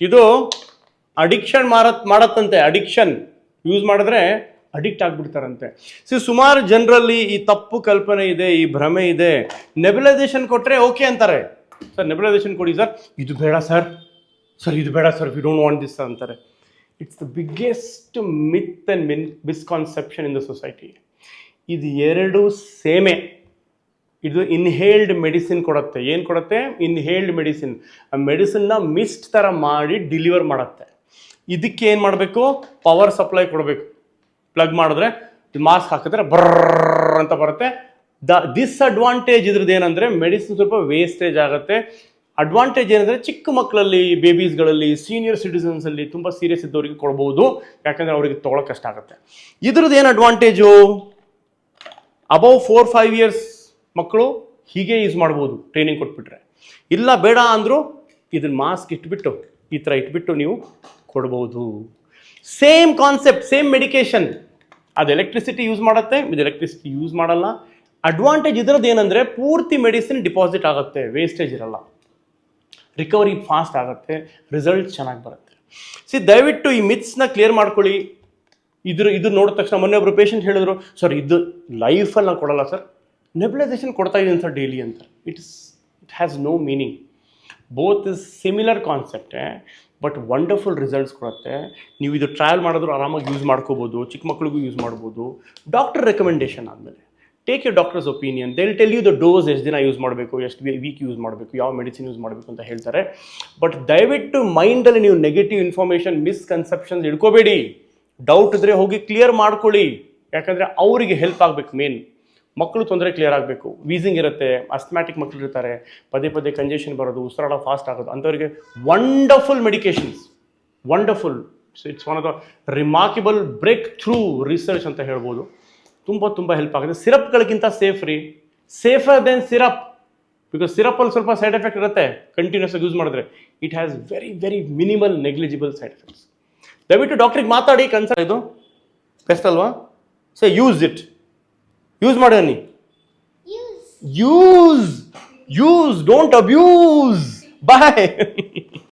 ಇದು ಅಡಿಕ್ಷನ್ ಮಾರತ್, ಮಾಡತ್ತಂತೆ. ಅಡಿಕ್ಷನ್ ಯೂಸ್ ಮಾಡಿದ್ರೆ ಅಡಿಕ್ಟ್ ಆಗ್ಬಿಡ್ತಾರಂತೆ. ಸಿ ಸುಮಾರು ಜನರಲ್ಲಿ ಈ ತಪ್ಪು ಕಲ್ಪನೆ ಇದೆ, ಈ ಭ್ರಮೆ ಇದೆ. ನೆಬಿಲೈಸೇಷನ್ ಕೊಟ್ಟರೆ ಓಕೆ ಅಂತಾರೆ. ಸರ್ ನೆಬಿಲೈಸೇಷನ್ ಕೊಡಿ ಸರ್ ಇದು ಬೇಡ ಸರ್ ಸರ್ ಇದು ಬೇಡ sir we don't want this ಅಂತಾರೆ. It's the biggest myth and Min misconception in the society ಇದು ಎರಡು ಸೇಮೆ. ಇದು ಇನ್ಹೇಲ್ಡ್ ಮೆಡಿಸಿನ್ ಕೊಡುತ್ತೆ. ಏನು ಕೊಡುತ್ತೆ? ಇನ್ಹೇಲ್ಡ್ ಮೆಡಿಸಿನ್ ಆ ಮೆಡಿಸಿನ್ನ ಮಿಸ್ಟ್ ಥರ ಮಾಡಿ ಡಿಲಿವರ್ ಮಾಡುತ್ತೆ. ಇದಕ್ಕೆ ಏನು ಮಾಡಬೇಕು? ಪವರ್ ಸಪ್ಲೈ ಕೊಡಬೇಕು. ಪ್ಲಗ್ ಮಾಡಿದ್ರೆ ಮಾಸ್ಕ್ ಹಾಕಿದ್ರೆ ಬರ್ರ್ ಅಂತ ಬರುತ್ತೆ. ದ ಡಿಸ್ಅಡ್ವಾಂಟೇಜ್ ಇದ್ರದ್ದು ಏನಂದರೆ ಮೆಡಿಸಿನ್ ಸ್ವಲ್ಪ ವೇಸ್ಟೇಜ್ ಆಗುತ್ತೆ. ಅಡ್ವಾಂಟೇಜ್ ಏನಂದರೆ ಚಿಕ್ಕ ಮಕ್ಕಳಲ್ಲಿ ಬೇಬೀಸ್ಗಳಲ್ಲಿ ಸೀನಿಯರ್ ಸಿಟಿಸನ್ಸಲ್ಲಿ ತುಂಬ ಸೀರಿಯಸ್ ಇದ್ದವರಿಗೆ ಕೊಡ್ಬೋದು. ಯಾಕಂದರೆ ಅವರಿಗೆ ತೊಗೊಳಕ್ಕೆ ಕಷ್ಟ ಆಗುತ್ತೆ. ಇದ್ರದ್ದು ಏನು advantage above four five years ಮಕ್ಕಳು ಹೀಗೆ ಯೂಸ್ ಮಾಡ್ಬೋದು ಟ್ರೈನಿಂಗ್ ಕೊಟ್ಬಿಟ್ರೆ. ಇಲ್ಲ ಬೇಡ ಅಂದರೂ ಇದನ್ನ ಮಾಸ್ಕ್ ಇಟ್ಬಿಟ್ಟು, ಈ ಥರ ಇಟ್ಬಿಟ್ಟು ನೀವು ಕೊಡ್ಬೋದು. ಸೇಮ್ ಕಾನ್ಸೆಪ್ಟ್ ಸೇಮ್ ಮೆಡಿಕೇಶನ್ ಅದು ಎಲೆಕ್ಟ್ರಿಸಿಟಿ ಯೂಸ್ ಮಾಡುತ್ತೆ, ಇದು ಎಲೆಕ್ಟ್ರಿಸಿಟಿ ಯೂಸ್ ಮಾಡಲ್ಲ. ಅಡ್ವಾಂಟೇಜ್ ಇದರದ್ದು ಏನಂದರೆ ಪೂರ್ತಿ ಮೆಡಿಸಿನ್ ಡಿಪಾಸಿಟ್ ಆಗುತ್ತೆ ವೇಸ್ಟೇಜ್ ಇರಲ್ಲ. ರಿಕವರಿ ಫಾಸ್ಟ್ ಆಗುತ್ತೆ ರಿಸಲ್ಟ್ ಚೆನ್ನಾಗಿ ಬರುತ್ತೆ. ಸಿ ದಯವಿಟ್ಟು ಈ ಮಿತ್ಸ್ನ ಕ್ಲಿಯರ್ ಮಾಡ್ಕೊಳ್ಳಿ. ಇದ್ರ ಇದು ನೋಡಿದ ತಕ್ಷಣ ಮೊನ್ನೆ ಒಬ್ಬರು ಪೇಷಂಟ್ ಹೇಳಿದ್ರು ಸರ್ ಇದು ಲೈಫಲ್ಲಿ ನಾವು ಕೊಡಲ್ಲ ಸರ್ ನೆಬಿಲೈಸೇಷನ್ ಕೊಡ್ತಾ ಇದ್ದೀನಿ ಸರ್ ಡೈಲಿ ಅಂತ. It's it has no meaning both is similar ಕಾನ್ಸೆಪ್ಟೆ but wonderful results ಕೊಡುತ್ತೆ. ನೀವು ಇದು ಟ್ರಾವೆಲ್ ಮಾಡಿದ್ರು ಆರಾಮಾಗಿ ಯೂಸ್ ಮಾಡ್ಕೋಬೋದು, ಚಿಕ್ಕ ಮಕ್ಳಿಗೂ ಯೂಸ್ ಮಾಡ್ಬೋದು. ಡಾಕ್ಟರ್ ರೆಕಮೆಂಡೇಷನ್ ಆದಮೇಲೆ. Take you doctor's opinion they'll tell you the dose ಎಷ್ಟು ದಿನ ಯೂಸ್ ಮಾಡಬೇಕು, ಎಷ್ಟು ವೀಕ್ ಯೂಸ್ ಮಾಡಬೇಕು, ಯಾವ ಮೆಡಿಸಿನ್ ಯೂಸ್ ಮಾಡಬೇಕು ಅಂತ ಹೇಳ್ತಾರೆ. ಬಟ್ ದಯವಿಟ್ಟು ಮೈಂಡಲ್ಲಿ ನೀವು ನೆಗೆಟಿವ್ ಇನ್ಫಾರ್ಮೇಷನ್ ಮಿಸ್ಕನ್ಸೆಪ್ಷನ್ಸ್ ಇಟ್ಕೋಬೇಡಿ ಡೌಟ್ ಇದ್ರೆ ಹೋಗಿ ಕ್ಲಿಯರ್ ಮಾಡ್ಕೊಳ್ಳಿ. ಯಾಕಂದರೆ ಅವರಿಗೆ ಹೆಲ್ಪ್ ಆಗಬೇಕು ಮೇನ್ ಮಕ್ಕಳು ತೊಂದರೆ ಕ್ಲಿಯರ್ ಆಗಬೇಕು. ವೀಸಿಂಗ್ ಇರುತ್ತೆ ಅಸ್ಮ್ಯಾಟಿಕ್ ಮಕ್ಕಳು ಇರ್ತಾರೆ, ಪದೇ ಪದೇ ಕಂಜೆಷನ್ ಬರೋದು, ಉಸಿರಾಡೋ ಫಾಸ್ಟ್ ಆಗೋದು, ಅಂಥವರಿಗೆ wonderful medications wonderful so it's one of the remarkable breakthrough research ಅಂತ ಹೇಳ್ಬೋದು. ತುಂಬ ತುಂಬ ಹೆಲ್ಪ್ ಆಗುತ್ತೆ. ಸಿರಪ್ಗಳಿಗಿಂತ ಸೇಫ್ ರೀ. ಸೇಫರ್ ದೆನ್ ಸಿರಪ್ ಬಿಕಾಸ್ ಸಿರಪಲ್ಲಿ ಸ್ವಲ್ಪ ಸೈಡ್ ಎಫೆಕ್ಟ್ ಇರುತ್ತೆ ಕಂಟಿನ್ಯೂಸ್ ಆಗಿ ಯೂಸ್ ಮಾಡಿದ್ರೆ. It has very very minimal negligible side effects ದಯವಿಟ್ಟು ಡಾಕ್ಟ್ರಿಗೆ ಮಾತಾಡಿ ಕನ್ಸಲ್ ಇದು? ಬೆಸ್ಟ್ ಅಲ್ವಾ? ಸೊ ಯೂಸ್ ಇಟ್ ಯೂಸ್ ಮಾಡಿ ಅನ್ನಿ use use don't abuse boy